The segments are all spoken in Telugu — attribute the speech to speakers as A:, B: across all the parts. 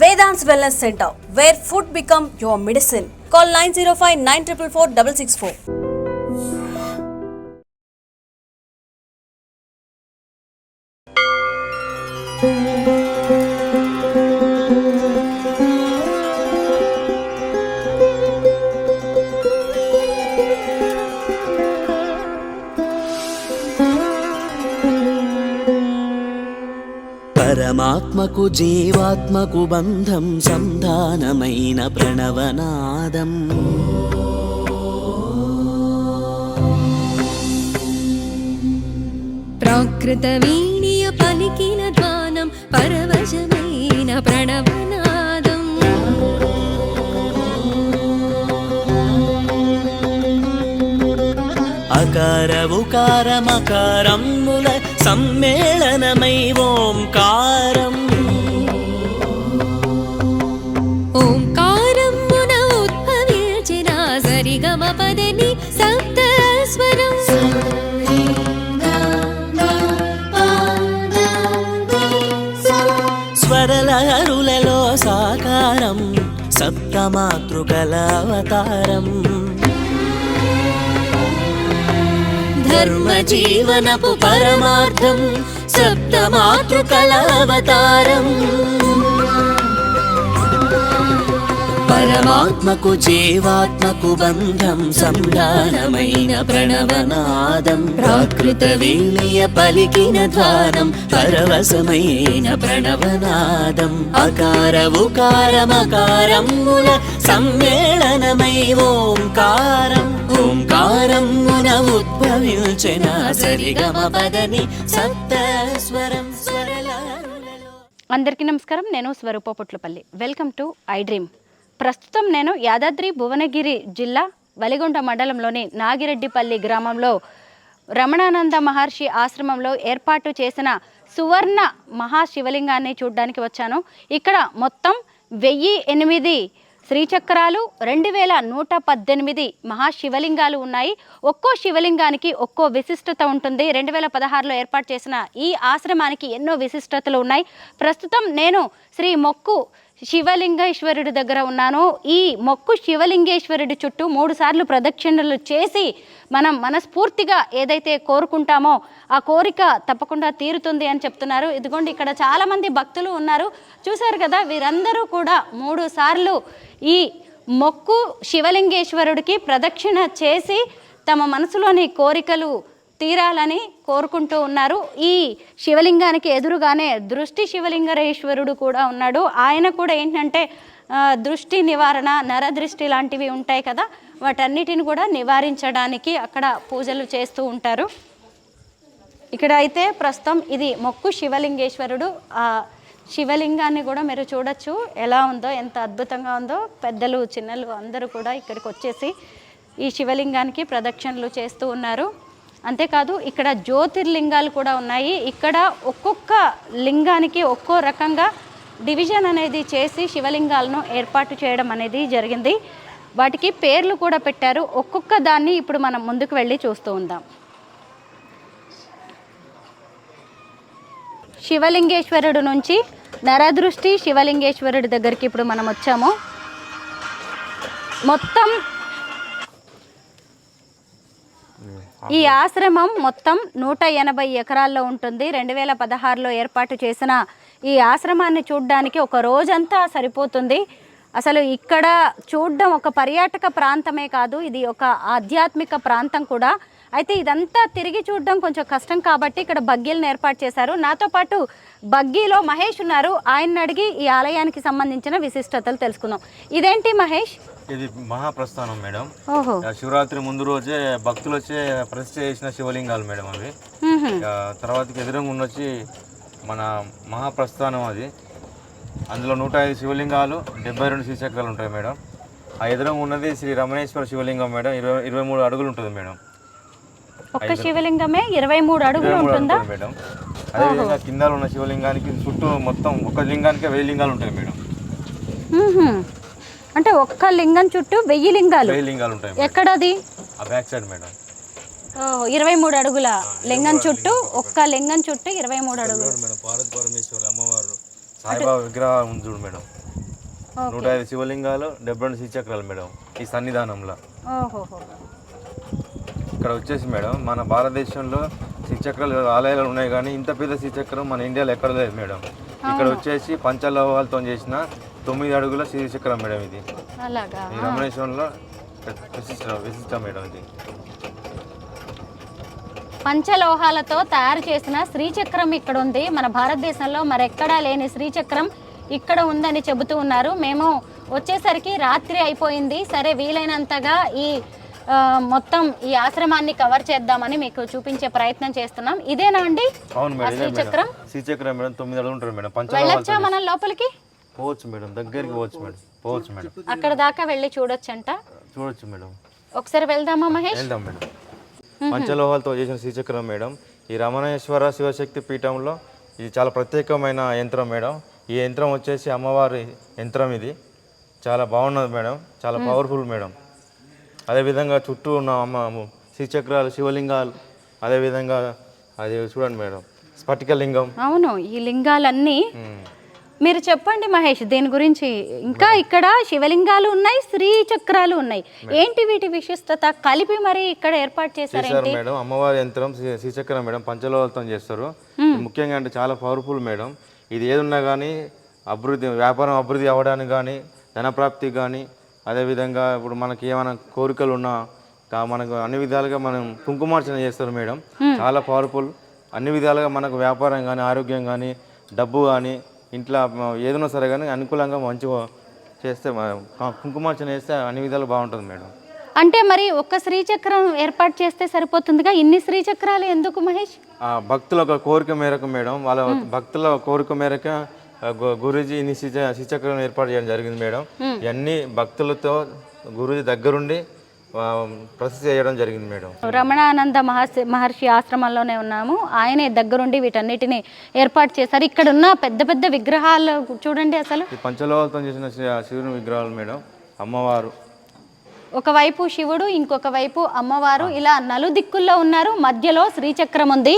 A: Vedant's Wellness Center, where food become your medicine. Call
B: 905-944-664. జీవాత్మకు బంధం సంధానమైన ప్రణవనాదం
C: ప్రాకృత వీణియ పలికిన ధ్వానం పరవశమైన ప్రణవనాదం
B: అకార ఉకారమకారంబుల సమ్మేళనమై ఓంకారం సప్తమాతృకల అవతారం ధర్మ జీవనపు పరమార్థం సప్తమాతృకల అవతారం పరమాత్మకు జీవాత్మకు బంధం సంధానమైన ప్రణవనాదం ప్రాకృత వీణయ పలికిన ద్వారం పరవశమైన ప్రణవనాదం అకార ఉకారమకారం సమ్మేళనమై ఓంకారం ఓంకారం ఉద్భవించిన సరిగమ పదని సప్త స్వరం
D: అందరికీ నమస్కారం నేను Swaroopa Potlapalli welcome to I dream ప్రస్తుతం నేను యాదాద్రి భువనగిరి జిల్లా వలిగొండ మండలంలోని నాగిరెడ్డిపల్లి గ్రామంలో రమణానంద మహర్షి ఆశ్రమంలో ఏర్పాటు చేసిన సువర్ణ మహాశివలింగాన్ని చూడ్డానికి వచ్చాను ఇక్కడ మొత్తం వెయ్యి ఎనిమిది శ్రీచక్రాలు రెండు వేల నూట పద్దెనిమిది మహాశివలింగాలు ఉన్నాయి ఒక్కో శివలింగానికి ఒక్కో విశిష్టత ఉంటుంది రెండు వేల పదహారులో ఏర్పాటు చేసిన ఈ ఆశ్రమానికి ఎన్నో విశిష్టతలు ఉన్నాయి ప్రస్తుతం నేను శ్రీ మొక్కు శివలింగేశ్వరుడి దగ్గర ఉన్నాను ఈ మొక్కు శివలింగేశ్వరుడి చుట్టూ మూడు సార్లు ప్రదక్షిణలు చేసి మనం మనస్ఫూర్తిగా ఏదైతే కోరుకుంటామో ఆ కోరిక తప్పకుండా తీరుతుంది అని చెప్తున్నారు ఇదిగోండి ఇక్కడ చాలామంది భక్తులు ఉన్నారు చూశారు కదా వీరందరూ కూడా మూడు సార్లు ఈ మొక్కు శివలింగేశ్వరుడికి ప్రదక్షిణ చేసి తమ మనసులోని కోరికలు తీరాలని కోరుకుంటూ ఉన్నారు ఈ శివలింగానికి ఎదురుగానే దృష్టి శివలింగరేశ్వరుడు కూడా ఉన్నాడు ఆయన కూడా ఏంటంటే దృష్టి నివారణ నరదృష్టి లాంటివి ఉంటాయి కదా వాటన్నిటిని కూడా నివారించడానికి అక్కడ పూజలు చేస్తూ ఉంటారు ఇక్కడ అయితే ప్రస్తుతం ఇది మొక్కు శివలింగేశ్వరుడు శివలింగాన్ని కూడా మీరు చూడొచ్చు ఎలా ఉందో ఎంత అద్భుతంగా ఉందో పెద్దలు చిన్నలు అందరూ కూడా ఇక్కడికి వచ్చేసి ఈ శివలింగానికి ప్రదక్షిణలు చేస్తూ ఉన్నారు అంతేకాదు ఇక్కడ జ్యోతిర్లింగాలు కూడా ఉన్నాయి ఇక్కడ ఒక్కొక్క లింగానికి ఒక్కో రకంగా డివిజన్ అనేది చేసి శివలింగాలను ఏర్పాటు చేయడం అనేది జరిగింది వాటికి పేర్లు కూడా పెట్టారు ఒక్కొక్క దాన్ని ఇప్పుడు మనం ముందుకు వెళ్ళి చూస్తూ ఉందాం శివలింగేశ్వరుడు నుంచి నరదృష్టి శివలింగేశ్వరుడి దగ్గరికి ఇప్పుడు మనం వచ్చాము మొత్తం ఈ ఆశ్రమం మొత్తం నూట ఎనభై ఎకరాల్లో ఉంటుంది రెండు వేల పదహారులో ఏర్పాటు చేసిన ఈ ఆశ్రమాన్ని చూడడానికి ఒక రోజంతా సరిపోతుంది అసలు ఇక్కడ చూడడం ఒక పర్యాటక ప్రాంతమే కాదు ఇది ఒక ఆధ్యాత్మిక ప్రాంతం కూడా అయితే ఇదంతా తిరిగి చూడడం కొంచెం కష్టం కాబట్టి ఇక్కడ బగ్గీలను ఏర్పాటు చేశారు నాతో పాటు బగ్గీలో మహేష్ ఉన్నారు ఆయన అడిగి ఈ ఆలయానికి సంబంధించిన విశిష్టతలు తెలుసుకుందాం ఇదేంటి మహేష్
E: ఇది మహాప్రస్థానం మేడం శివరాత్రి ముందు రోజే భక్తులు వచ్చే ప్రతిష్ట చేసిన శివలింగాలు మేడం అవి తర్వాతకి ఎదురంగా వచ్చి మన మహాప్రస్థానం అది అందులో నూట ఐదు శివలింగాలు డెబ్బై రెండు శ్రీచక్రాలు ఉంటాయి మేడం ఆ ఎదురం ఉన్నది శ్రీ రమణేశ్వర శివలింగం మేడం ఇరవై ఇరవై మూడు అడుగులు ఉంటుంది మేడం
D: ఒక్క శివలింగమే ఇరవై మూడు అడుగులు ఉంటుందా
E: మేడం అదేవిధంగా కింద ఉన్న శివలింగానికి చుట్టూ మొత్తం ఒక లింగానికి వెయ్యి లింగాలు ఉంటాయి మేడం
D: అంటే ఒక్క లింగం చుట్టూ వెయ్యి లింగాలు
E: వెయ్యి లింగాలు ఉంటాయి మేడం.
D: ఎక్కడది
E: బ్యాక్ సైడ్ మేడం
D: ఇరవై మూడు అడుగుల లింగం చుట్టూ ఒక్క లింగం చుట్టూ ఇరవై మూడు అడుగులు
E: మేడం పార్వతి అమ్మవారు సాయిబాబా విగ్రహం చూడు మేడం నూట ఓకే ఐదు శివలింగాలు డెబ్బై రెండు శ్రీచక్రాలు మేడం ఈ సన్నిధానంలో ఇక్కడ వచ్చేసి మేడం మన భారతదేశంలో శ్రీచక్రాలు ఆలయాలు ఉన్నాయి కానీ ఇంత పెద్ద శ్రీచక్రం మన ఇండియాలో ఎక్కడ లేదు మేడం ఇక్కడ వచ్చేసి పంచలోహాలతో చేసిన తొమ్మిది అడుగుల శిఖరం మేడం ఇది
D: అలాగా
E: రమణేశ్వరంలో విశిష్టం విశిష్టం మేడం ఇది
D: పంచలోహాలతో తయారు చేసిన శ్రీచక్రం ఇక్కడ ఉంది మన భారతదేశంలో మరెక్కడా లేని శ్రీచక్రం ఇక్కడ ఉందని చెబుతూ ఉన్నారు మేము వచ్చేసరికి రాత్రి అయిపోయింది సరే వీలైనంతగా ఈ మొత్తం ఈ ఆశ్రమాన్ని కవర్ చేద్దామని మీకు చూపించే ప్రయత్నం చేస్తున్నాం ఇదేనా అండి శ్రీచక్రం
E: శ్రీచక్రం మేడం తొమ్మిది మేడం
D: మనం లోపలికి
E: పోవచ్చు మేడం దగ్గరికి పోవచ్చు మేడం పోవచ్చు మేడం
D: అక్కడ దాకా వెళ్ళి అంట
E: చూడొచ్చు మేడం
D: ఒకసారి వెళ్దామా మహేష్
E: వెళ్దాం మేడం పంచలోహాలతో చేసిన శ్రీచక్రం మేడం ఈ రమణేశ్వర శివశక్తి పీఠంలో ఇది చాలా ప్రత్యేకమైన యంత్రం మేడం ఈ యంత్రం వచ్చేసి అమ్మవారి యంత్రం ఇది చాలా బాగున్నది మేడం చాలా పవర్ఫుల్ మేడం అదేవిధంగా చుట్టూ ఉన్న అమ్మ శ్రీచక్రాలు శివలింగాలు అదేవిధంగా అది చూడండి మేడం స్ఫటిక లింగం
D: అవును ఈ లింగాలన్నీ మీరు చెప్పండి మహేష్ దీని గురించి ఇంకా ఇక్కడ శివలింగాలు ఉన్నాయి శ్రీ చక్రాలు ఉన్నాయి ఏంటి వీటి విశిష్టత కలిపి మరి ఇక్కడ ఏర్పాటు
E: చేశారు మేడం అమ్మవారి యంత్రం శ్రీచక్రం మేడం పంచలోతం చేస్తారు ముఖ్యంగా అంటే చాలా పవర్ఫుల్ మేడం ఇది ఏదున్నా కానీ అభివృద్ధి వ్యాపారం అభివృద్ధి అవ్వడానికి కానీ ధనప్రాప్తి కానీ అదేవిధంగా ఇప్పుడు మనకి ఏమైనా కోరికలు ఉన్నా మనకు అన్ని విధాలుగా మనం కుంకుమార్చన చేస్తారు మేడం చాలా పవర్ఫుల్ అన్ని విధాలుగా మనకు వ్యాపారం కానీ ఆరోగ్యం కానీ డబ్బు కానీ ఇంట్లో ఏదైనా సరే కానీ అనుకూలంగా మంచిగా చేస్తే కుంకుమార్చన చేస్తే అన్ని విధాలు బాగుంటుంది మేడం
D: అంటే మరి ఒక్క శ్రీచక్రం ఏర్పాటు చేస్తే సరిపోతుందిగా ఇన్ని శ్రీచక్రాలు ఎందుకు మహేష్
E: భక్తుల ఒక కోరిక మేరకు మేడం వాళ్ళ భక్తుల కోరిక మేరకు గురుజీ ఇన్ని శ్రీచక్రం ఏర్పాటు చేయడం జరిగింది మేడం ఇవన్నీ భక్తులతో గురుజీ దగ్గరుండి చేయడం జరిగింది మేడం
D: రమణానంద మహర్షి మహర్షి ఆశ్రమంలోనే ఉన్నాము ఆయనే దగ్గరుండి వీటన్నిటిని ఏర్పాటు చేశారు ఇక్కడ ఉన్న పెద్ద పెద్ద విగ్రహాలు చూడండి అసలు
E: పంచలోహాలతో చేసిన శివుని విగ్రహాలు మేడం అమ్మవారు
D: ఒకవైపు శివుడు ఇంకొక వైపు అమ్మవారు ఇలా నలు దిక్కుల్లో ఉన్నారు మధ్యలో శ్రీచక్రం ఉంది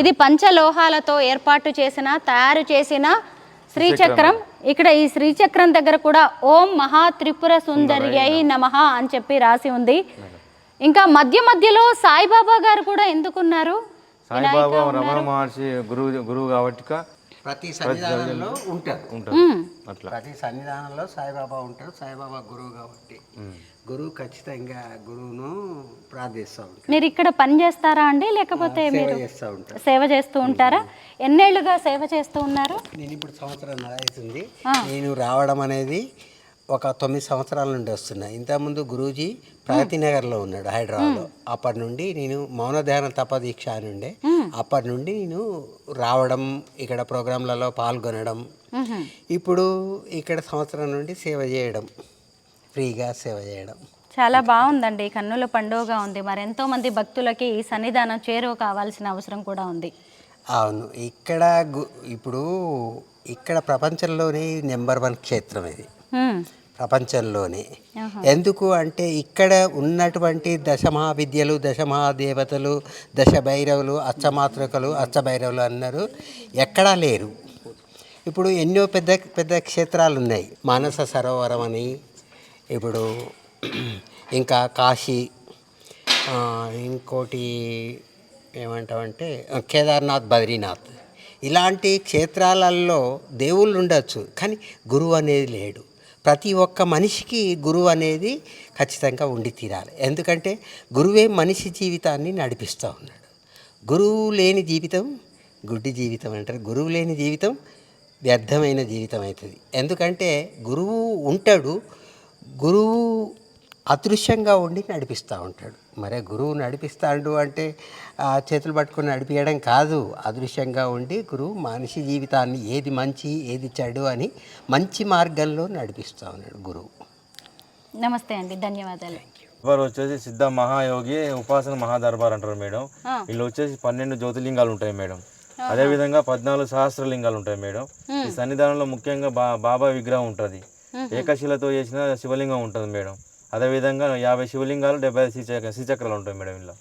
D: ఇది పంచలోహాలతో ఏర్పాటు చేసిన తయారు చేసిన శ్రీచక్రం ఇక్కడ ఈ శ్రీచక్రం దగ్గర కూడా ఓం మహా త్రిపుర అయి నమః అని చెప్పి రాసి ఉంది ఇంకా మధ్య మధ్యలో సాయిబాబా గారు కూడా ఎందుకున్నారు
E: సాయిబాబా రమణ మహర్షి గురువు గురువు కాబట్టి
F: ప్రతి సన్నిధానంలో ఉంటారు ప్రతి సన్నిధానంలో సాయిబాబా ఉంటారు సాయిబాబా గురువు కాబట్టి గురువు ఖచ్చితంగా గురువును ప్రార్థిస్తాం
D: మీరు ఇక్కడ పని చేస్తారా అండి లేకపోతే
F: సేవ
D: మీరు
F: చేస్తూ ఉంటాను
D: సేవ చేస్తూ ఉంటారా ఎన్నేళ్లుగా సేవ చేస్తూ ఉన్నారు
F: నేను ఇప్పుడు సంవత్సరం అవుతుంది నేను రావడం అనేది ఒక తొమ్మిది సంవత్సరాల నుండి వస్తున్నాయి ఇంతకుముందు గురూజీ నగర్లో ఉన్నాడు హైదరాబాద్లో అప్పటి నుండి నేను మౌన ధ్యాన తపదీక్ష అని ఉండే అప్పటి నుండి నేను రావడం ఇక్కడ ప్రోగ్రాంలలో పాల్గొనడం ఇప్పుడు ఇక్కడ సంవత్సరం నుండి సేవ చేయడం ఫ్రీగా సేవ చేయడం
D: చాలా బాగుందండి కన్నుల పండుగగా ఉంది మరి మంది భక్తులకి ఈ సన్నిధానం చేరువ కావాల్సిన అవసరం కూడా ఉంది
F: అవును ఇక్కడ ఇప్పుడు ఇక్కడ ప్రపంచంలోనే నెంబర్ వన్ క్షేత్రం ఇది ప్రపంచంలోనే ఎందుకు అంటే ఇక్కడ ఉన్నటువంటి దశమహావిద్యలు దశమహాదేవతలు దశభైరవులు అచ్చమాతృకలు అచ్చభైరవులు అన్నారు ఎక్కడా లేరు ఇప్పుడు ఎన్నో పెద్ద పెద్ద క్షేత్రాలు ఉన్నాయి మానస సరోవరం అని ఇప్పుడు ఇంకా కాశీ ఇంకోటి ఏమంటామంటే కేదార్నాథ్ బద్రీనాథ్ ఇలాంటి క్షేత్రాలలో దేవుళ్ళు ఉండొచ్చు కానీ గురువు అనేది లేడు ప్రతి ఒక్క మనిషికి గురువు అనేది ఖచ్చితంగా ఉండి తీరాలి ఎందుకంటే గురువే మనిషి జీవితాన్ని నడిపిస్తూ ఉన్నాడు గురువు లేని జీవితం గుడ్డి జీవితం అంటారు గురువు లేని జీవితం వ్యర్థమైన జీవితం అవుతుంది ఎందుకంటే గురువు ఉంటాడు గురువు అదృశ్యంగా ఉండి నడిపిస్తూ ఉంటాడు మరే గురువు నడిపిస్తాడు అంటే చేతులు పట్టుకుని నడిపించడం కాదు అదృశ్యంగా ఉండి గురువు మనిషి జీవితాన్ని ఏది మంచి ఏది చెడు అని మంచి మార్గంలో నడిపిస్తూ ఉన్నాడు గురువు
D: నమస్తే అండి ధన్యవాదాలు
E: వారు వచ్చేసి సిద్ధ మహాయోగి ఉపాసన మహాదర్బార్ అంటారు మేడం వీళ్ళు వచ్చేసి పన్నెండు జ్యోతిలింగాలు ఉంటాయి మేడం అదేవిధంగా పద్నాలుగు సహస్రలింగాలు ఉంటాయి మేడం ఈ సన్నిధానంలో ముఖ్యంగా బా బాబా విగ్రహం ఉంటుంది ఏకశిలతో చేసిన శివలింగం ఉంటుంది మేడం విధంగా యాభై శివలింగాలు డెబ్బై శ్రీచక్ర శ్రీచక్రాలు ఉంటాయి మేడం ఇలా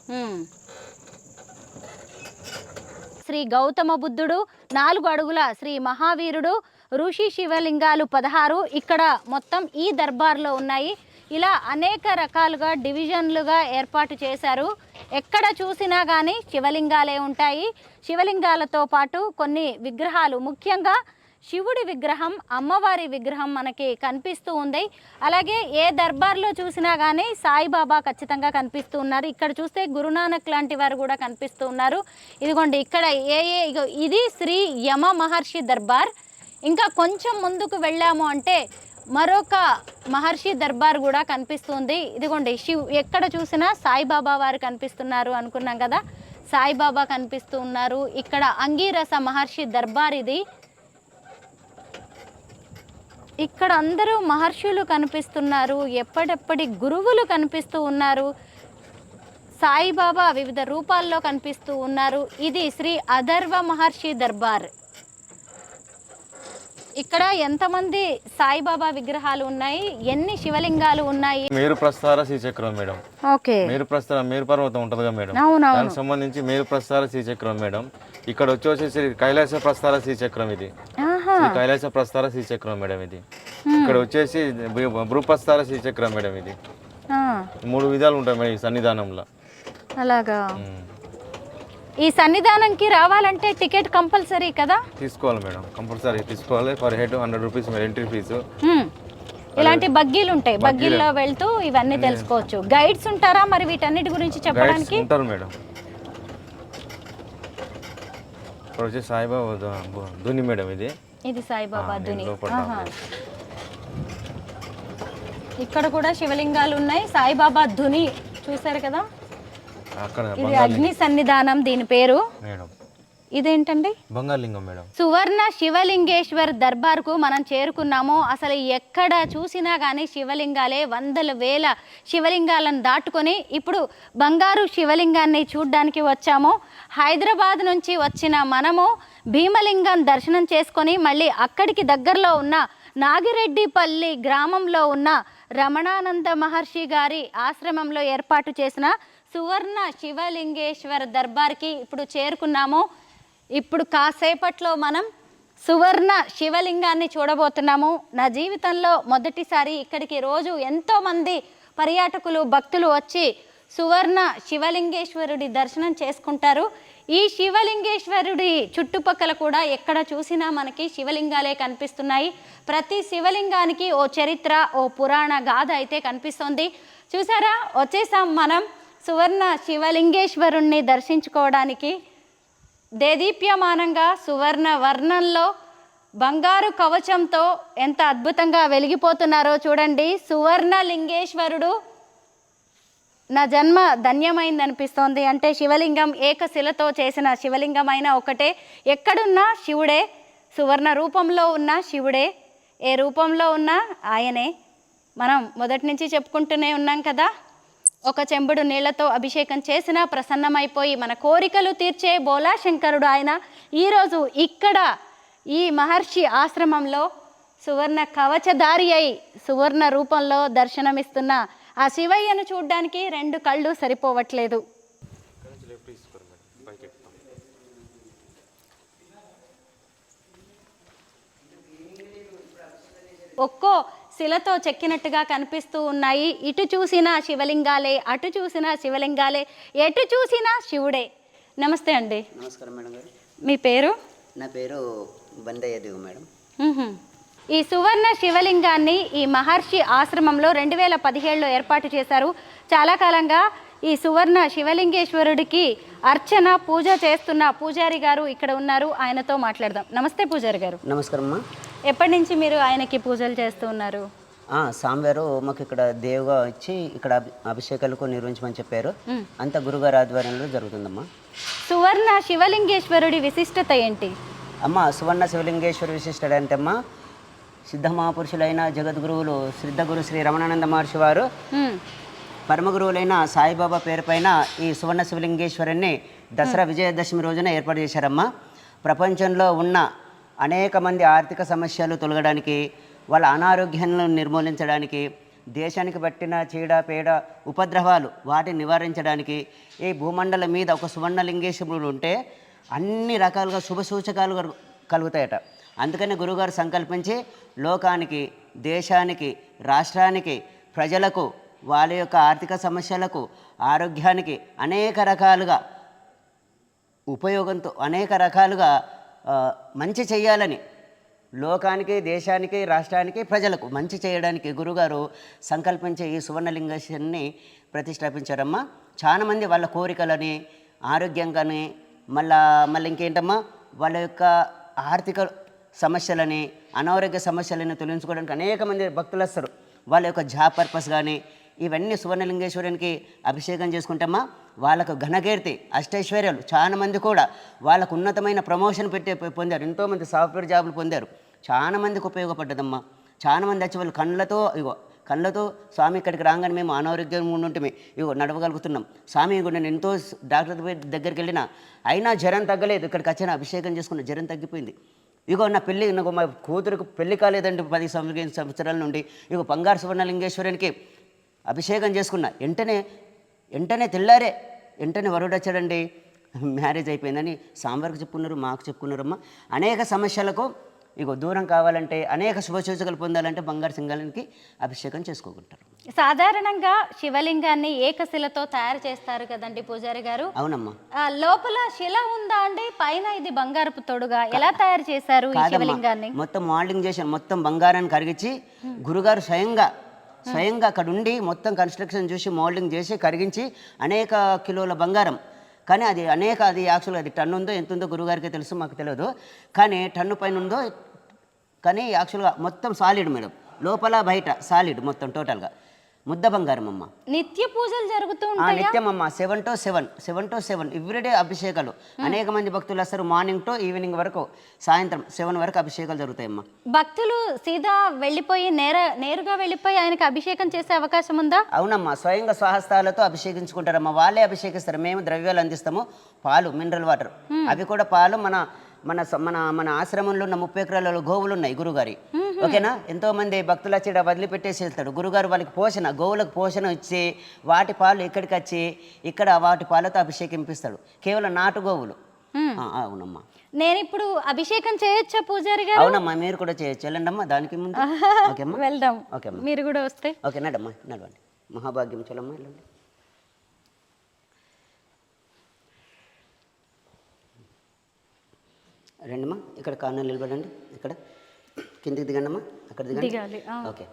D: శ్రీ గౌతమ బుద్ధుడు నాలుగు అడుగుల శ్రీ మహావీరుడు ఋషి శివలింగాలు పదహారు ఇక్కడ మొత్తం ఈ దర్బార్లో ఉన్నాయి ఇలా అనేక రకాలుగా డివిజన్లుగా ఏర్పాటు చేశారు ఎక్కడ చూసినా కానీ శివలింగాలే ఉంటాయి శివలింగాలతో పాటు కొన్ని విగ్రహాలు ముఖ్యంగా శివుడి విగ్రహం అమ్మవారి విగ్రహం మనకి కనిపిస్తూ ఉంది అలాగే ఏ దర్బార్లో చూసినా కానీ సాయిబాబా ఖచ్చితంగా కనిపిస్తూ ఉన్నారు ఇక్కడ చూస్తే గురునానక్ లాంటి వారు కూడా కనిపిస్తూ ఉన్నారు ఇదిగోండి ఇక్కడ ఏ ఏ ఇది శ్రీ యమ మహర్షి దర్బార్ ఇంకా కొంచెం ముందుకు వెళ్ళాము అంటే మరొక మహర్షి దర్బార్ కూడా కనిపిస్తుంది ఇదిగోండి శివ్ ఎక్కడ చూసినా సాయిబాబా వారు కనిపిస్తున్నారు అనుకున్నాం కదా సాయిబాబా కనిపిస్తూ ఉన్నారు ఇక్కడ అంగీరస మహర్షి దర్బార్ ఇది ఇక్కడ అందరూ మహర్షులు కనిపిస్తున్నారు ఎప్పటిప్పటి గురువులు కనిపిస్తూ ఉన్నారు సాయిబాబా వివిధ రూపాల్లో కనిపిస్తూ ఉన్నారు ఇది శ్రీ అధర్వ మహర్షి దర్బార్ ఇక్కడ ఎంతమంది సాయిబాబా విగ్రహాలు ఉన్నాయి ఎన్ని శివలింగాలు ఉన్నాయి
E: మేరు ప్రస్తార శ్రీచక్రం మేడం
D: ఓకే
E: మేరు ప్రస్తారం మీరు పర్వతం ఉంటుందిగా మేడం దానికి సంబంధించి మీరు ప్రస్తార శ్రీచక్రం మేడం ఇక్కడ వచ్చేసి కైలాస ప్రస్తార శ్రీచక్రం ఇది కైలాస ప్రస్తార శ్రీచక్రం మేడం ఇది ఇక్కడ వచ్చేసి భూప్రస్థార శ్రీచక్రం మేడం ఇది మూడు విధాలు ఉంటాయి మేడం ఈ సన్నిధానంలో
D: అలాగా ఈ సన్నిధానంకి రావాలంటే టికెట్ కంపల్సరీ కదా
E: తీసుకోవాలి మేడం కంపల్సరీ తీసుకోవాలి per head hundred rupees entry fee
D: ఇలాంటి బగ్గీలు ఉంటాయి బగ్గీల్లో వెళ్తూ ఇవన్నీ తెలుసుకోవచ్చు గైడ్స్ ఉంటారా మరి వీటన్నిటి గురించి చెప్పడానికి
E: ఉంటారు మేడం ఇక్కడ వచ్చి సాయిబాబా ధోని మేడం ఇది
D: ఇది సాయిబాబా దుని ఇక్కడ కూడా శివలింగాలు ఉన్నాయి సాయిబాబా ధుని చూసారు కదా ఇది అగ్ని సన్నిధానం దీని పేరు ఇదేంటండి
E: బంగారలింగం మేడం
D: సువర్ణ శివలింగేశ్వర్ దర్బార్కు మనం చేరుకున్నాము అసలు ఎక్కడ చూసినా కానీ శివలింగాలే వందల వేల శివలింగాలను దాటుకొని ఇప్పుడు బంగారు శివలింగాన్ని చూడ్డానికి వచ్చాము హైదరాబాద్ నుంచి వచ్చిన మనము భీమలింగం దర్శనం చేసుకొని మళ్ళీ అక్కడికి దగ్గరలో ఉన్న నాగిరెడ్డిపల్లి గ్రామంలో ఉన్న రమణానంద మహర్షి గారి ఆశ్రమంలో ఏర్పాటు చేసిన సువర్ణ శివలింగేశ్వర దర్బార్కి ఇప్పుడు చేరుకున్నాము ఇప్పుడు కాసేపట్లో మనం సువర్ణ శివలింగాన్ని చూడబోతున్నాము నా జీవితంలో మొదటిసారి ఇక్కడికి రోజు ఎంతోమంది పర్యాటకులు భక్తులు వచ్చి సువర్ణ శివలింగేశ్వరుడి దర్శనం చేసుకుంటారు ఈ శివలింగేశ్వరుడి చుట్టుపక్కల కూడా ఎక్కడ చూసినా మనకి శివలింగాలే కనిపిస్తున్నాయి ప్రతి శివలింగానికి ఓ చరిత్ర ఓ పురాణ గాథ అయితే కనిపిస్తుంది చూసారా వచ్చేసాం మనం సువర్ణ శివలింగేశ్వరుణ్ణి దర్శించుకోవడానికి దేదీప్యమానంగా సువర్ణ వర్ణంలో బంగారు కవచంతో ఎంత అద్భుతంగా వెలిగిపోతున్నారో చూడండి సువర్ణ లింగేశ్వరుడు నా జన్మ ధన్యమైంది అనిపిస్తోంది అంటే శివలింగం ఏకశిలతో చేసిన శివలింగం అయినా ఒకటే ఎక్కడున్నా శివుడే సువర్ణ రూపంలో ఉన్న శివుడే ఏ రూపంలో ఉన్నా ఆయనే మనం మొదటి నుంచి చెప్పుకుంటూనే ఉన్నాం కదా ఒక చెంబుడు నీళ్లతో అభిషేకం చేసిన ప్రసన్నమైపోయి మన కోరికలు తీర్చే బోలా శంకరుడు ఆయన ఈరోజు ఇక్కడ ఈ మహర్షి ఆశ్రమంలో సువర్ణ కవచధారి అయి సువర్ణ రూపంలో దర్శనమిస్తున్న ఆ శివయ్యను చూడ్డానికి రెండు కళ్ళు సరిపోవట్లేదు ఒక్కో శిలతో చెక్కినట్టుగా కనిపిస్తూ ఉన్నాయి ఇటు చూసినా శివలింగాలే అటు చూసినా శివలింగాలే ఎటు చూసినా శివుడే నమస్తే అండి
G: నమస్కారం మేడం గారు
D: మీ పేరు
G: నా పేరు బందయ్య మేడం
D: ఈ సువర్ణ శివలింగాన్ని ఈ మహర్షి ఆశ్రమంలో రెండు వేల పదిహేడులో ఏర్పాటు చేశారు చాలా కాలంగా ఈ సువర్ణ శివలింగేశ్వరుడికి అర్చన పూజ చేస్తున్న పూజారి గారు ఇక్కడ ఉన్నారు ఆయనతో మాట్లాడదాం నమస్తే పూజారి గారు
G: నమస్కారం అమ్మా
D: ఎప్పటి నుంచి మీరు ఆయనకి పూజలు చేస్తూ ఉన్నారు
G: సాంబారు మాకు ఇక్కడ దేవుగా వచ్చి ఇక్కడ అభిషేకాలకు నిర్వహించమని చెప్పారు అంత గురుగారు ఆధ్వర్యంలో జరుగుతుందమ్మా
D: సువర్ణ శివలింగేశ్వరుడి విశిష్టత ఏంటి
G: అమ్మ సువర్ణ శివలింగేశ్వర విశిష్టత అంటే అమ్మా సిద్ధ మహాపురుషులైన జగద్గురువులు సిద్ధ గురు శ్రీ రమణానంద మహర్షి వారు గురువులైన సాయిబాబా పేరుపైన ఈ సువర్ణ శివలింగేశ్వరుని దసరా విజయదశమి రోజున ఏర్పాటు చేశారమ్మా ప్రపంచంలో ఉన్న అనేక మంది ఆర్థిక సమస్యలు తొలగడానికి వాళ్ళ అనారోగ్యాలను నిర్మూలించడానికి దేశానికి పట్టిన చీడ పేడ ఉపద్రవాలు వాటిని నివారించడానికి ఈ భూమండలం మీద ఒక సువర్ణలింగేశ్వరుడు ఉంటే అన్ని రకాలుగా శుభ సూచకాలు కలుగుతాయట అందుకని గురుగారు సంకల్పించి లోకానికి దేశానికి రాష్ట్రానికి ప్రజలకు వాళ్ళ యొక్క ఆర్థిక సమస్యలకు ఆరోగ్యానికి అనేక రకాలుగా ఉపయోగంతో అనేక రకాలుగా మంచి చేయాలని లోకానికి దేశానికి రాష్ట్రానికి ప్రజలకు మంచి చేయడానికి గురుగారు సంకల్పించే ఈ సువర్ణలింగేశ్వరిని ప్రతిష్టాపించారమ్మా చాలామంది వాళ్ళ కోరికలని ఆరోగ్యంగాని మళ్ళా మళ్ళీ ఇంకేంటమ్మా వాళ్ళ యొక్క ఆర్థిక సమస్యలని అనారోగ్య సమస్యలని తొలగించుకోవడానికి అనేక మంది భక్తులు వస్తారు వాళ్ళ యొక్క జాబ్ పర్పస్ కానీ ఇవన్నీ సువర్ణలింగేశ్వరునికి అభిషేకం చేసుకుంటామా వాళ్ళకు ఘనకీర్తి అష్టైశ్వర్యాలు చాలామంది కూడా వాళ్ళకు ఉన్నతమైన ప్రమోషన్ పెట్టే పొందారు ఎంతోమంది సాఫ్ట్వేర్ జాబులు పొందారు చాలామందికి ఉపయోగపడ్డదమ్మా చాలామంది వచ్చి వాళ్ళు కళ్ళతో ఇగో కళ్ళతో స్వామి ఇక్కడికి రాగానే మేము అనారోగ్యం ఉండుంటే ఇగో నడవగలుగుతున్నాం స్వామి నేను ఎంతో డాక్టర్ దగ్గరికి వెళ్ళినా అయినా జ్వరం తగ్గలేదు ఇక్కడికి వచ్చిన అభిషేకం చేసుకున్న జ్వరం తగ్గిపోయింది ఇగో నా పెళ్ళి నాకు మా కూతురుకు పెళ్లి కాలేదండి పది సంవత్సరాల నుండి ఇగో బంగారు సువర్ణలింగేశ్వరునికి అభిషేకం చేసుకున్న వెంటనే వెంటనే తెల్లారే వెంటనే వరుడు వచ్చాడండి మ్యారేజ్ అయిపోయిందని సాంబార్కి చెప్పుకున్నారు మాకు చెప్పుకున్నారమ్మా అనేక సమస్యలకు ఇక దూరం కావాలంటే అనేక శుభసూచకలు పొందాలంటే బంగారు సింగాలకి అభిషేకం చేసుకోకుంటారు
D: సాధారణంగా శివలింగాన్ని ఏకశిలతో తయారు చేస్తారు కదండి పూజారి గారు
G: అవునమ్మా
D: లోపల శిల ఉందా అండి పైన ఇది బంగారపు తొడుగా ఎలా తయారు చేశారు శివలింగాన్ని
G: మొత్తం మోడలింగ్ చేశారు మొత్తం బంగారాన్ని కరిగించి గురుగారు స్వయంగా స్వయంగా అక్కడ ఉండి మొత్తం కన్స్ట్రక్షన్ చూసి మోల్డింగ్ చేసి కరిగించి అనేక కిలోల బంగారం కానీ అది అనేక అది యాక్చువల్గా అది టన్ను ఉందో ఎంత ఉందో గురుగారికి తెలుసు మాకు తెలియదు కానీ టన్ను పైన ఉందో కానీ యాక్చువల్గా మొత్తం సాలిడ్ మేడం లోపల బయట సాలిడ్ మొత్తం టోటల్గా ముద్ద బంగారం అమ్మ
D: నిత్య పూజలు జరుగుతూ ఉంటాయి
G: నిత్యం అమ్మ seven to seven seven to seven everyday అభిషేకాలు అనేక మంది భక్తులు అసలు మార్నింగ్ టు ఈవినింగ్ వరకు సాయంత్రం సెవెన్ వరకు అభిషేకాలు జరుగుతాయమ్మా
D: భక్తులు సీదా వెళ్ళిపోయి నేర నేరుగా వెళ్ళిపోయి ఆయనకి అభిషేకం చేసే అవకాశం ఉందా
G: అవునమ్మా స్వయంగా స్వహస్తాలతో అభిషేకించుకుంటారమ్మా వాళ్ళే అభిషేకిస్తారు మేము ద్రవ్యాలు అందిస్తాము పాలు మినరల్ వాటర్ అవి కూడా పాలు మన మన మన మన ఆశ్రమంలో ఉన్న ముప్పై ఎకరాలలో గోవులు ఉన్నాయి గురుగారి ఓకేనా ఎంతోమంది భక్తులు వచ్చి వదిలిపెట్టేసి వెళ్తాడు గురుగారు వాళ్ళకి పోషణ గోవులకు పోషణ ఇచ్చి వాటి పాలు ఇక్కడికి వచ్చి ఇక్కడ వాటి పాలతో అభిషేకింపిస్తాడు కేవలం నాటు గోవులు అవునమ్మా
D: నేను ఇప్పుడు అభిషేకం చేయొచ్చా పూజారి గారు
G: అవునమ్మా మీరు కూడా చేయొచ్చు వెళ్ళండమ్మా దానికి ముందు ఓకేమ్మా
D: వెళ్దాం
G: ఓకే
D: మీరు కూడా వస్తే
G: ఓకే నడమ్మా నడవండి మహాభాగ్యం చూడమ్మా వెళ్ళండి రండమ్మా ఇక్కడ కాన నిలబడండి ఇక్కడ కిందికి దిగండమ్మా అక్కడ దిగండి ఓకే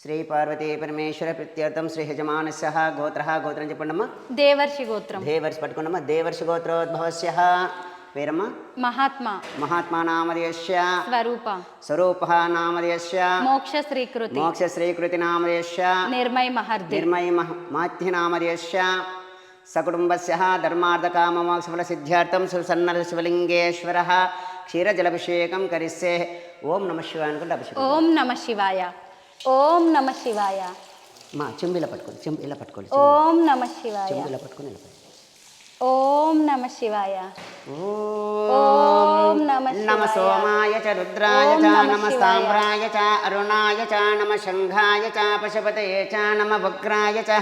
G: శ్రీ పార్వతీ పరమేశ్వర ప్రత్యర్థం శ్రీ హజమాన గోత్ర గోత్రం అమ్మా
D: దేవర్షి గోత్రం
G: దేవర్షి పట్టుకోండమ్మా దేవర్షి గోత్రోద్భవస్య పేరమ్మ
D: మహాత్మా
G: మహాత్మా నామదేశ్య
D: స్వరూప
G: స్వరూప నామదేశ్య
D: మోక్ష శ్రీకృతి
G: మోక్ష శ్రీకృతి నామదేశ్య
D: నిర్మయ
G: నిర్మయ మహ మాధ్య నామదేశ్య సకుటుంబస్య ధర్మార్థకామోక్షఫలసిద్ధ్యార్థం సుసన్నల శివలింగేశ్వర క్షీరజలభిషేకం కరిస్తే ఓం నమ శివాయ అనుకుంటే అభిషేకం
D: ఓం నమ శివాయ ఓం నమ శివాయ
G: మా చెంబిలా పట్టుకోండి చెంబు పట్టుకోండి
D: ఓం నమ శివాయ
G: చెంబు పట్టుకొని వెళ్ళిపోయి ओम नमः शिवाय ओम नमः सोमाय
D: च
G: रुद्राय
D: च
G: नमः
D: साम्राय
G: च अरुणाय च नमः शङ्घाय च पशुपतये च नमः
D: वक्राय
G: च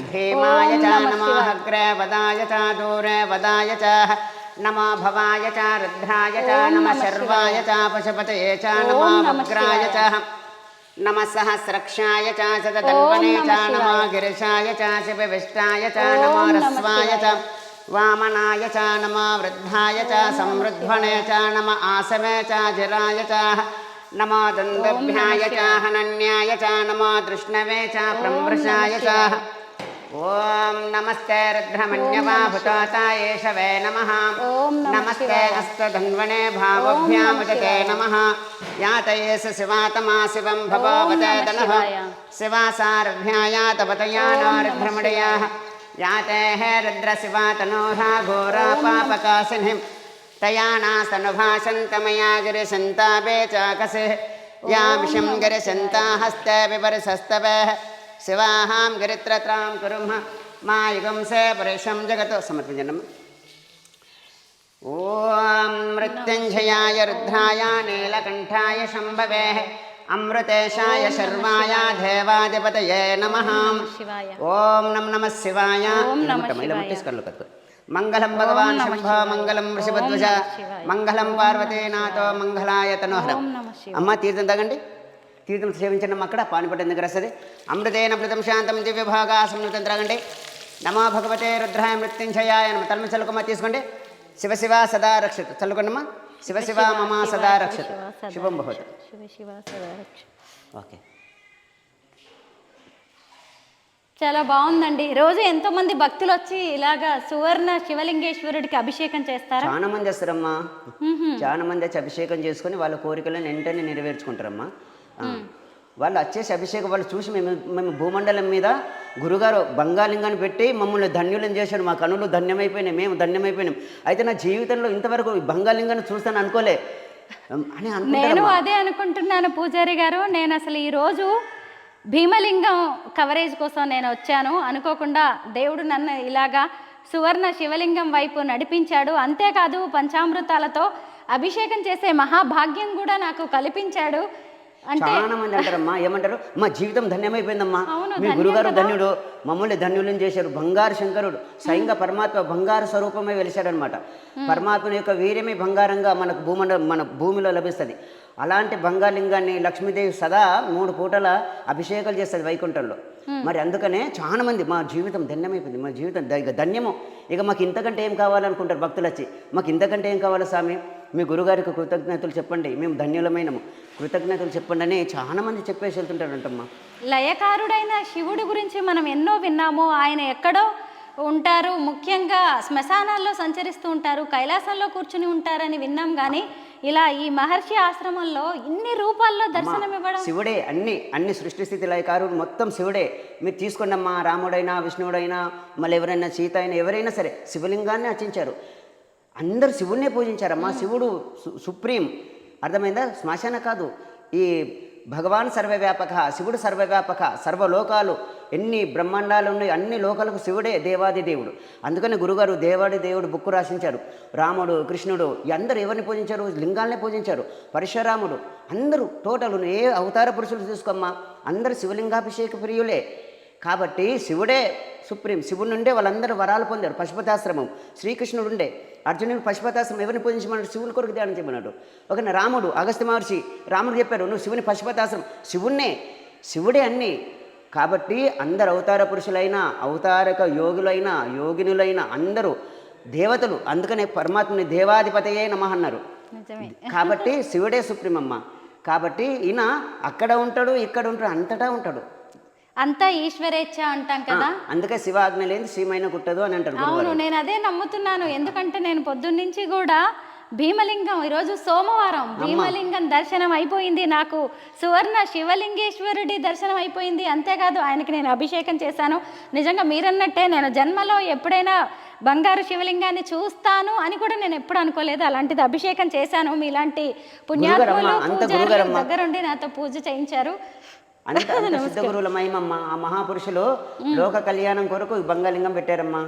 D: भीमाय
G: च नमः अग्रवदाय च दूरवदाय
D: च नमो
G: भवाय च
D: रुद्राय
G: च नमः शर्वाय च
D: पशुपतये
G: च
D: नम
G: वक्राय
D: च
G: नमः सहस्रक्षाय च शतदर्पणे
D: च
G: नमः
D: गिरिशाय
G: च शिवविष्टाय
D: च
G: नमो रस्वाय च वामनाय च नमः वृद्धाय च संवृद्ध्वने च नम आसमे च जिराय च नमो दन्दभ्याय च हनन्याय च नमो दृष्णवे च प्रमृषाय च ॐ नमस्ते
D: रुद्रमन्यवाहुतोता एष
G: वै
D: नमः
G: नमस्ते अस्तु धन्वणे भावभ्यामुदते नमः यातयेस शिवातमा
D: शिवं
G: भववते
D: धनः
G: शिवा सारभ्याया तपतया नारभ्रमणयाः यातेः रुद्रशिवातनो घोरापापकासिनिं तयाणास्तनुभाषन्तमया गिरिशन्तापे चाकसिः याभिषं गिरिशन्ता हस्ते विपरिशस्तवः शिवाहां गिरित्रत्रां कुर्मः मा युगंसे पुरुषं जगतो समर्पजनम् ॐ मृत्युञ्जयाय रुद्राय नीलकण्ठाय शम्भवेः అమృతేషాయ శర్వాయ దేవాధిపతయే
D: నమ
G: ఓం నమ నమ శివాయ మంగళం భగవాన్ శంభ మంగళం వృషభధ్వజ మంగళం పార్వతీనాథో మంగళాయ తనోహరం అమ్మ తీర్థం తగండి తీర్థం సేవించడం అక్కడ పానిపట్టిన దగ్గర వస్తుంది అమృతేన మృతం శాంతం దివ్యభాగా సంతం త్రాగండి నమో భగవతే రుద్రాయ మృత్యుంజయాయ నమ తలమ చల్లుకమ్మ తీసుకోండి శివ సదా రక్షిత చల్లుకోండి చల్లుకోండమ్మా శివ శివ మమ సదా రక్షతు శుభం భవతు
D: శివ శివ రక్ష
G: ఓకే
D: చాలా బాగుందండి రోజు ఎంతో మంది భక్తులు వచ్చి ఇలాగా సువర్ణ శివలింగేశ్వరుడికి అభిషేకం చేస్తారు
G: చాలా మంది వస్తారమ్మా చాలా మంది వచ్చి అభిషేకం చేసుకుని వాళ్ళ కోరికలను వెంటనే నెరవేర్చుకుంటారమ్మా వాళ్ళు వచ్చేసి అభిషేకం వాళ్ళు చూసి మేము మేము భూమండలం మీద గురుగారు బంగాళింగాన్ని పెట్టి మమ్మల్ని ధన్యులను చేశాడు మా కనులు ధన్యమైపోయినాయి మేము ధన్యమైపోయినాం అయితే నా జీవితంలో ఇంతవరకు బంగాళింగాన్ని చూస్తాను అనుకోలే అని
D: నేను అదే అనుకుంటున్నాను పూజారి గారు నేను అసలు ఈరోజు భీమలింగం కవరేజ్ కోసం నేను వచ్చాను అనుకోకుండా దేవుడు నన్ను ఇలాగా సువర్ణ శివలింగం వైపు నడిపించాడు అంతేకాదు పంచామృతాలతో అభిషేకం చేసే మహాభాగ్యం కూడా నాకు కల్పించాడు
G: చాలా మంది అంటారమ్మా ఏమంటారు మా జీవితం ధన్యమైపోయిందమ్మా మీ గురుగారు ధన్యుడు మమ్మల్ని ధన్యులను చేశారు బంగారు శంకరుడు స్వయంగా పరమాత్మ బంగారు స్వరూపమే వెలిశాడనమాట పరమాత్మ యొక్క వీర్యమే బంగారంగా మనకు భూమండ మన భూమిలో లభిస్తుంది అలాంటి బంగారలింగాన్ని లక్ష్మీదేవి సదా మూడు పూటల అభిషేకాలు చేస్తుంది వైకుంఠంలో మరి అందుకనే చాలా మంది మా జీవితం ధన్యమైపోయింది మా జీవితం ధన్యము ఇక మాకు ఇంతకంటే ఏం కావాలనుకుంటారు భక్తులు వచ్చి మాకు ఇంతకంటే ఏం కావాలి స్వామి మీ గురుగారికి కృతజ్ఞతలు చెప్పండి మేము ధన్యులమైనము కృతజ్ఞతలు చెప్పండి అని మంది చెప్పేసి వెళ్తుంటారంటమ్మా
D: లయకారుడైన శివుడి గురించి మనం ఎన్నో విన్నాము ఆయన ఎక్కడో ఉంటారు ముఖ్యంగా శ్మశానాల్లో సంచరిస్తూ ఉంటారు కైలాసంలో కూర్చుని ఉంటారని విన్నాం కానీ ఇలా ఈ మహర్షి ఆశ్రమంలో ఇన్ని రూపాల్లో దర్శనం ఇవ్వడం
G: శివుడే అన్ని అన్ని సృష్టి స్థితి లయకారుడు మొత్తం శివుడే మీరు తీసుకోండమ్మా రాముడైనా విష్ణువుడైనా మళ్ళీ ఎవరైనా సీత అయినా ఎవరైనా సరే శివలింగాన్ని అర్చించారు అందరు శివుణ్ణే పూజించారమ్మా శివుడు సుప్రీం అర్థమైందా శ్మశాన కాదు ఈ భగవాన్ సర్వవ్యాపక శివుడు సర్వవ్యాపక సర్వలోకాలు ఎన్ని బ్రహ్మాండాలు ఉన్నాయి అన్ని లోకాలకు శివుడే దేవాది దేవుడు అందుకని గురుగారు దేవాది దేవుడు బుక్కు రాసించారు రాముడు కృష్ణుడు అందరూ ఎవరిని పూజించారు లింగాల్ని పూజించారు పరశురాముడు అందరూ టోటల్ ఏ అవతార పురుషులు చూసుకోమ్మా అందరు శివలింగాభిషేక ప్రియులే కాబట్టి శివుడే సుప్రీం శివుని నుండే వాళ్ళందరూ వరాలు పొందారు పశుపతాశ్రమం శ్రీకృష్ణుడు ఉండే అర్జునుడు పశుపతాశ్రమం ఎవరిని పూజించమన్నాడు శివుని కొరకు ధ్యానం చేయమన్నాడు ఒక రాముడు అగస్త్య మహర్షి రాముడు చెప్పారు నువ్వు శివుని పశుపతాశ్రమం శివుణ్ణే శివుడే అన్నీ కాబట్టి అందరు అవతార పురుషులైనా అవతారక యోగులైనా యోగినులైనా అందరూ దేవతలు అందుకనే పరమాత్మని దేవాధిపతయే నమ అన్నారు కాబట్టి శివుడే సుప్రీమమ్మ కాబట్టి ఈయన అక్కడ ఉంటాడు ఇక్కడ ఉంటాడు అంతటా ఉంటాడు
D: అంతా ఈశ్వరేచ్ఛ అంటాం కదా
G: అందుకే శివాజ్ఞ లేని శ్రీమైన కుట్టదు అని అంటారు
D: అవును నేను అదే నమ్ముతున్నాను ఎందుకంటే నేను పొద్దున్నుంచి కూడా భీమలింగం ఈరోజు సోమవారం భీమలింగం దర్శనం అయిపోయింది నాకు సువర్ణ శివలింగేశ్వరుడి దర్శనం అయిపోయింది అంతేకాదు ఆయనకి నేను అభిషేకం చేశాను నిజంగా మీరన్నట్టే నేను జన్మలో ఎప్పుడైనా బంగారు శివలింగాన్ని చూస్తాను అని కూడా నేను ఎప్పుడు అనుకోలేదు అలాంటిది అభిషేకం చేశాను మీలాంటి పుణ్యాత్మలు దగ్గరుండి నాతో పూజ చేయించారు
G: అంత సిద్ధ గురువుల మహిమమ్మ ఆ మహాపురుషులు లోక కళ్యాణం కొరకు బంగాలింగం పెట్టారమ్మా